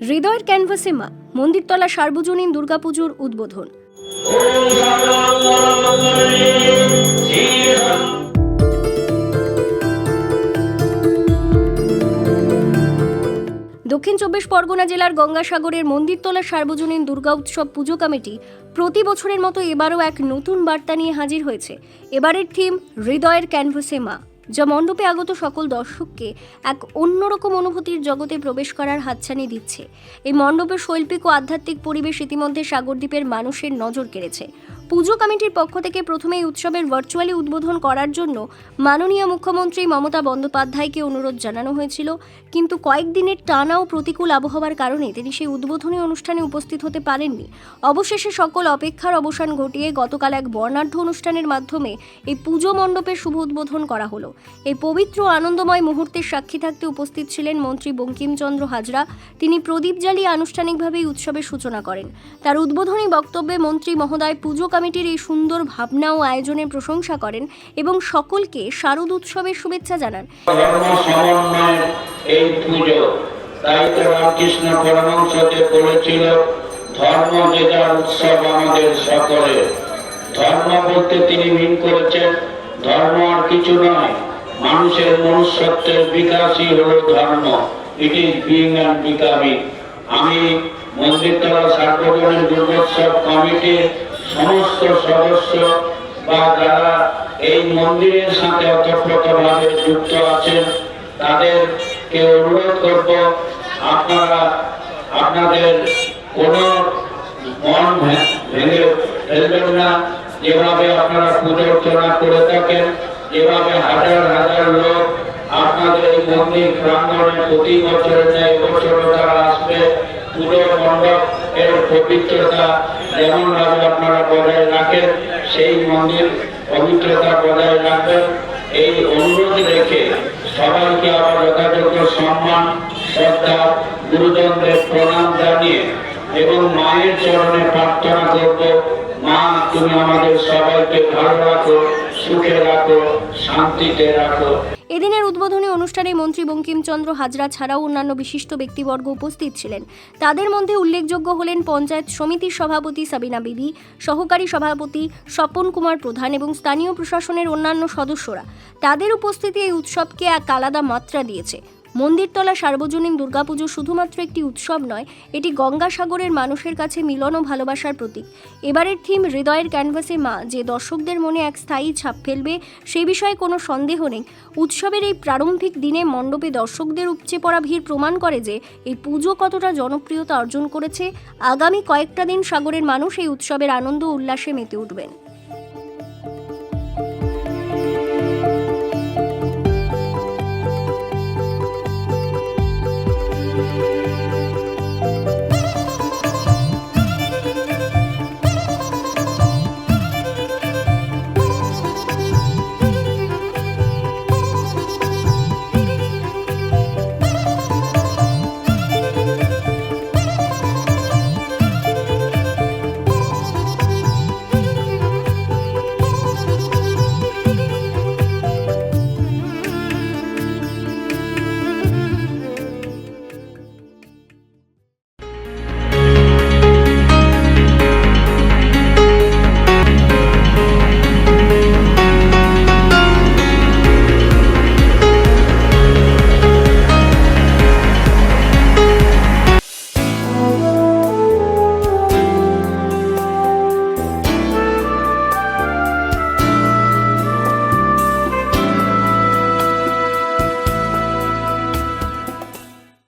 হৃদয়ের ক্যানভাসে মা মন্দিরতলা সার্বজনীন দুর্গাপুজোর উদ্বোধন। দক্ষিণ চব্বিশ পরগনা জেলার গঙ্গাসাগরের মন্দিরতলা সার্বজনীন দুর্গা উৎসব পুজো কমিটি প্রতি বছরের মতো এবারও এক নতুন বার্তা নিয়ে হাজির হয়েছে। এবারের থিম, হৃদয়ের ক্যানভাসে মা যা মণ্ডপে আগত সকল দর্শককে এক অন্যরকম অনুভূতির জগতে প্রবেশ করার হাতছানি দিচ্ছে। এই মণ্ডপের শৈল্পিক ও আধ্যাত্মিক পরিবেশ ইতিমধ্যে সাগরদ্বীপের মানুষের নজর কেড়েছে। পুজো কমিটির পক্ষ থেকে প্রথমেই উৎসবের ভার্চুয়ালি উদ্বোধন করার জন্য মাননীয় মুখ্যমন্ত্রী মমতা বন্দ্যোপাধ্যায়কে অনুরোধ জানানো হয়েছিল। কিন্তু কয়েকদিনের টানা ও প্রতিকূল আবহাওয়ার কারণে তিনি সেই উদ্বোধনী অনুষ্ঠানে উপস্থিত হতে পারেননি। অবশেষে সকল অপেক্ষার অবসান ঘটিয়ে গতকাল এক বর্ণাঢ্য অনুষ্ঠানের মাধ্যমে এই পুজো মণ্ডপের শুভ উদ্বোধন করা হলো। এই পবিত্র আনন্দময় মুহূর্তের সাক্ষী থাকতে উপস্থিত ছিলেন মন্ত্রী বঙ্কিমচন্দ্র হাজরা। তিনি প্রদীপ জ্বালিয়ে আনুষ্ঠানিকভাবে উৎসবের সূচনা করেন। তার উদ্বোধনী বক্তব্যে মন্ত্রী মহোদয় পুজো কমিটির এই সুন্দর ভাবনা ও আয়োজনের প্রশংসা করেন এবং সকলকে শারদ উৎসবের শুভেচ্ছা জানান। এই পুজো তাই তো রামকৃষ্ণ পরমহংসদেব বলেছিল, ধর্ম যে উৎসব আমাদের সকলে ধর্ম বলতে তিনি মিন করেছেন, ধর্ম আর কিছু নয়, মানুষের মনুষ্যত্বের বিকাশই হলো ধর্ম। It is being and becoming আমি মন্দিরতলা সার্বজনীন দুর্গোৎসব কমিটির সমস্ত সদস্য বা যারা এই মন্দিরের সাথে অতপ্রতভাবে যুক্ত আছেন, তাদেরকে অনুরোধ করব, আপনারা আপনাদের কোনো মন ভেঙে ফেলবেন না। যেভাবে আপনারা পুজো অর্চনা করে থাকেন, যেভাবে হাজার হাজার লোক আপনাদের এই মন্দির প্রাঙ্গণে প্রতি বছরের ন্যায় বছরও তারা আসবে। পুজো মণ্ডপ এর পবিত্রতা যেমন বজায় রাখেন, সেই মন্দির পবিত্রতা বজায় রাখবেন। এই অনুরোধ রেখে সবাইকে আবার যথাযোগ্য সম্মান, শ্রদ্ধা, গুরুজনদের প্রণাম জানিয়ে এবং মায়ের চরণে প্রার্থনা করব, মা, তুমি আমাদের সবাইকে ভালো রাখো, সুখে রাখো, শান্তিতে রাখো। এদিনের উদ্বোধনী অনুষ্ঠানে মন্ত্রী বঙ্কিমচন্দ্র হাজরা ছাড়াও অন্যান্য বিশিষ্ট ব্যক্তিবর্গ উপস্থিত ছিলেন। তাদের মধ্যে উল্লেখযোগ্য হলেন পঞ্চায়েত সমিতির সভাপতি সাবিনা বিবি, সহকারী সভাপতি স্বপন কুমার প্রধান এবং স্থানীয় প্রশাসনের অন্যান্য সদস্যরা। তাদের উপস্থিতি এই উৎসবকে এক আলাদা মাত্রা দিয়েছে। মন্দিরতলা সার্বজনীন দুর্গাপুজো শুধুমাত্র একটি উৎসব নয়, এটি গঙ্গাসাগরের মানুষের কাছে মিলন ও ভালোবাসার প্রতীক। এবারের থিম হৃদয়ের ক্যানভাসে মা, যে দর্শকদের মনে এক স্থায়ী ছাপ ফেলবে, সে বিষয়ে কোনো সন্দেহ নেই। উৎসবের এই প্রারম্ভিক দিনে মণ্ডপে দর্শকদের উপচে পড়া ভিড় প্রমাণ করে যে, এই পুজো কতটা জনপ্রিয়তা অর্জন করেছে। আগামী কয়েকটা দিন সাগরের মানুষ এই উৎসবের আনন্দ উল্লাসে মেতে উঠবেন।